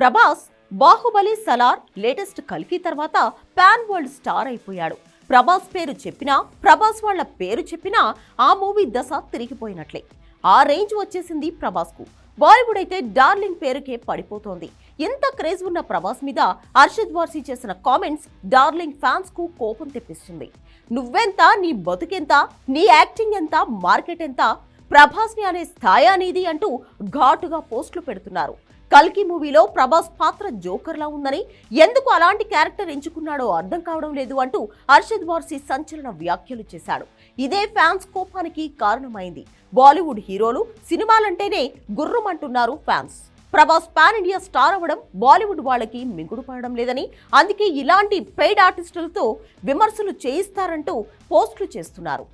Prabhas Baahubali Salaar latest కల్కి తర్వాత pan world star అయిపోయాడు. ప్రభాస్ పేరు చెప్పినా ప్రభాస్ వాళ్ళ పేరు చెప్పినా ఆ మూవీ దశ తిరిగిపోయినట్లే. ఆ రేంజ్ వచ్చేసింది ప్రభాస్కు. బాలీవుడ్ అయితే డార్లింగ్ పేరుకే పడిపోతోంది. ఎంత క్రేజ్ ఉన్న ప్రభాస్ మీద అర్షద్ వార్సీ చేసిన కామెంట్స్ డార్లింగ్ ఫ్యాన్స్కు కోపం తెప్పిస్తుంది. నువ్వెంత నీ బతుకెంత నీ యాక్టింగ్ ఎంత మార్కెట్ ఎంత ప్రభాస్ని అనే స్థాయి అనేది అంటూ ఘాటుగా పోస్టులు పెడుతున్నారు. కల్కి మూవీలో ప్రభాస్ పాత్ర జోకర్లా ఉందని ఎందుకు అలాంటి క్యారెక్టర్ ఎంచుకున్నాడో అర్థం కావడం లేదు అంటూ అర్షద్ వార్సి సంచలన వ్యాఖ్యలు చేశాడు. ఇదే ఫ్యాన్స్ కోపానికి కారణమైంది. బాలీవుడ్ హీరోలు సినిమాలంటేనే గుర్రమంటున్నారు fans. Prabhas pan India star అవ్వడం బాలీవుడ్ వాళ్ళకి మిగుడు పడడం లేదని అందుకే ఇలాంటి పెయిడ్ ఆర్టిస్టులతో విమర్శలు చేయిస్తారంటూ పోస్టులు చేస్తున్నారు.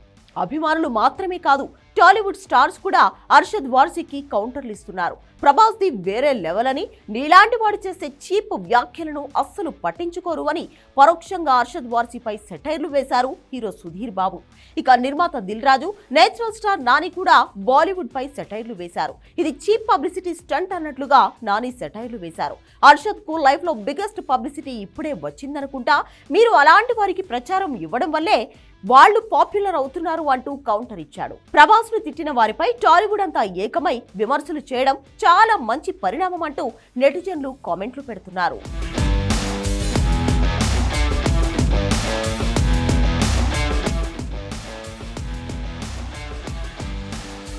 అభిమానులు మాత్రమే కాదు టాలీవుడ్ స్టార్స్ కూడా అర్షద్ వార్సీకి కౌంటర్లు ఇస్తున్నారు. ప్రభాస్ ది వేరే లెవెల్ అని నీలాంటి వాడు చేసే చీప్ వ్యాఖ్యలను అస్సలు పట్టించుకోరు అని పరోక్షంగా అర్షద్ వార్సీపై సెటైర్లు వేశారు హీరో సుధీర్ బాబు. ఇక నిర్మాత దిల్ రాజు నేచురల్ స్టార్ నాని కూడా బాలీవుడ్ పై సెటైర్లు వేశారు. ఇది చీప్ పబ్లిసిటీ స్టంట్ అన్నట్లుగా నాని సెటైర్లు వేశారు. అర్షద్కు లైఫ్లో బిగ్గెస్ట్ పబ్లిసిటీ ఇప్పుడే వచ్చిందనుకుంటా. మీరు అలాంటి వారికి ప్రచారం ఇవ్వడం వల్లే వాళ్ళు పాపులర్ అవుతున్నారు అంటూ కౌంటర్ ఇచ్చాడు. ప్రభాస్ను తిట్టిన వారిపై టాలీవుడ్ అంతా ఏకమై విమర్శలు చేయడం చాలా మంచి పరిణామం అంటూ నెటిజన్లు కామెంట్లు పెడుతున్నారు.